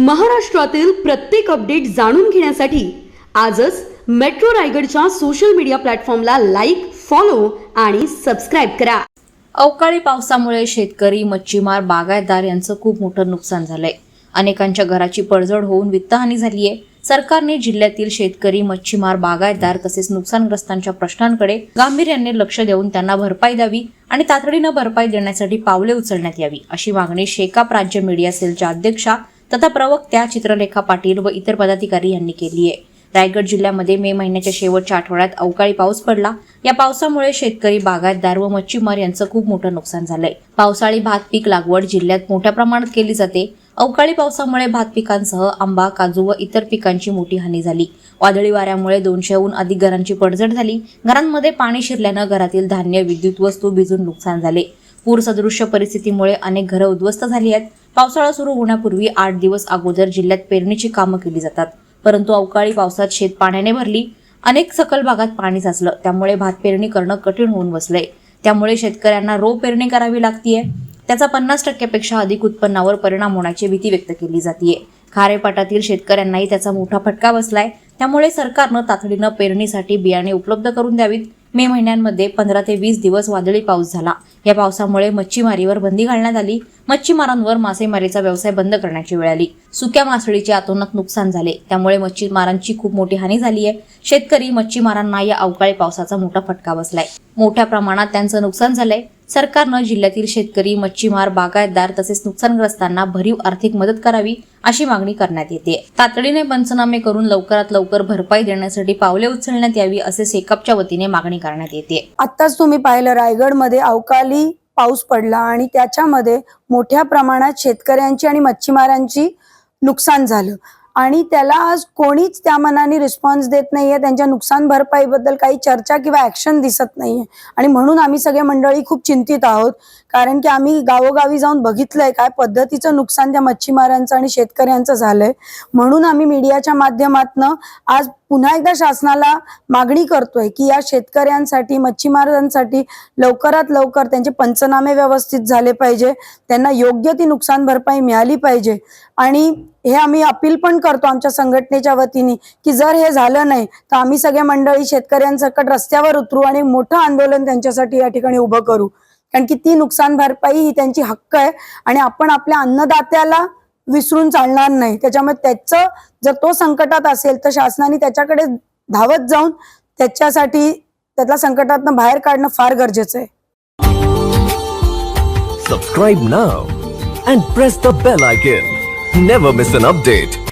महाराष्ट्रातील प्रत्येक अपडेट जाणून घेण्यासाठी आजच मेट्रो रायगडच्या सोशल मीडिया प्लॅटफॉर्मला लाईक फॉलो आणि सबस्क्राईब करा. अवकाळी पावसामुळे शेतकरी मच्छीमार बागायतदार यांचं खूप मोठं नुकसान झालंय. अनेकांच्या घराची पडझड होऊन वित्तहानी झाली आहे. सरकारने जिल्ह्यातील शेतकरी मच्छीमार बागायतदार तसेच नुकसानग्रस्तांच्या प्रश्नांकडे गांभीर्याने लक्ष देऊन त्यांना भरपाई द्यावी आणि तातडीनं भरपाई देण्यासाठी पावले उचलण्यात यावी अशी मागणी शेकाप राज्य मीडिया सेलच्या अध्यक्षा तथा प्रवक्त्या चित्रलेखा पाटील व इतर पदाधिकारी यांनी केली आहे. रायगड जिल्ह्यामध्ये मे महिन्याच्या शेवटच्या आठवड्यात अवकाळी पाऊस पडला. या पावसामुळे शेतकरी बागायतदार व मच्छीमार यांचं खूप मोठं नुकसान झालंय. पावसाळी भात पीक लागवड जिल्ह्यात मोठ्या प्रमाणात केली जाते. अवकाळी पावसामुळे भात पिकांसह आंबा काजू व इतर पिकांची मोठी हानी झाली. वादळी वाऱ्यामुळे दोनशेहून अधिक घरांची पडझड झाली. घरांमध्ये पाणी शिरल्यानं घरातील धान्य विद्युत वस्तू भिजून नुकसान झाले. पूरसदृश्य परिस्थितीमुळे अनेक घरं उद्ध्वस्त झाली आहेत. पावसाळा सुरू होण्यापूर्वी आठ दिवस अगोदर जिल्ह्यात पेरणीची कामं केली जातात. परंतु अवकाळी पावसात शेत पाण्याने भरली. अनेक सकल भागात पाणी साचलं. त्यामुळे भात पेरणी करणं कठीण होऊन बसलंय. त्यामुळे शेतकऱ्यांना रो पेरणी करावी लागतीये. त्याचा पन्नास टक्क्यापेक्षा अधिक उत्पन्नावर परिणाम होण्याची भीती व्यक्त केली जाते खारेपाटातील शेतकऱ्यांनाही त्याचा मोठा फटका बसलाय. त्यामुळे सरकारनं तातडीनं पेरणीसाठी बियाणे उपलब्ध करून द्यावीत. मे महिन्यांमध्ये पंधरा ते वीस दिवस वादळी पाऊस झाला. या पावसामुळे मच्छीमारीवर बंदी घालण्यात आली. मच्छीमारांवर मासेमारीचा व्यवसाय बंद करण्याची वेळ आली. सुक्या मासळीचे अतोनात नुकसान झाले. त्यामुळे मच्छीमारांची खूप मोठी हानी झाली आहे. शेतकरी मच्छीमारांना या अवकाळी पावसाचा मोठा फटका बसलाय. मोठ्या प्रमाणात त्यांचं नुकसान झालंय. सरकारनं जिल्ह्यातील शेतकरी मच्छीमार बागायतदार तसेच नुकसानग्रस्तांना भरीव आर्थिक मदत करावी अशी मागणी करण्यात येते. तातडीने पंचनामे करून लवकरात लवकर भरपाई देण्यासाठी पावले उचलण्यात यावी असे सेकअपच्या वतीने मागणी करण्यात येते. आताच तुम्ही पाहिलं रायगडमध्ये अवकाळी पाऊस पडला आणि त्याच्यामध्ये मोठ्या प्रमाणात शेतकऱ्यांची आणि मच्छीमारांची नुकसान झालं. आणि त्याला आज कोणीच त्या मनाने रिस्पॉन्स देत नाहीये. त्यांच्या नुकसान भरपाईबद्दल काही चर्चा किंवा ऍक्शन दिसत नाहीये. आणि म्हणून आम्ही सगळे मंडळी खूप चिंतित आहोत. कारण की आम्ही गावोगावी जाऊन बघितलंय काय पद्धतीचं नुकसान त्या मच्छीमारांचं आणि शेतकऱ्यांचं झालंय. म्हणून आम्ही मीडियाच्या माध्यमातनं आज पुन्हा एकदा शासनाला मागणी करतोय की या शेतकऱ्यांसाठी मच्छीमारांसाठी लवकरात लवकर त्यांचे पंचनामे व्यवस्थित झाले पाहिजे. त्यांना योग्य ती नुकसान भरपाई मिळाली पाहिजे. आणि हे आम्ही अपील पण करतो आमच्या संघटनेच्या वतीने की जर हे झालं नाही तर आम्ही सगळ्या मंडळी शेतकऱ्यांसकट रस्त्यावर उतरू आणि मोठं आंदोलन त्यांच्यासाठी या ठिकाणी उभं करू. कारण की ती नुकसान भरपाई ही त्यांची हक्क आहे आणि आपण आपल्या अन्नदात्याला विसरून चालणार नाही. त्याच्यामुळे त्याचं जर तो संकटात असेल तर शासनाने त्याच्याकडे धावत जाऊन त्याच्यासाठी त्यातल्या संकटातनं बाहेर काढणं फार गरजेचं आहे. Subscribe now and press the bell icon never miss an update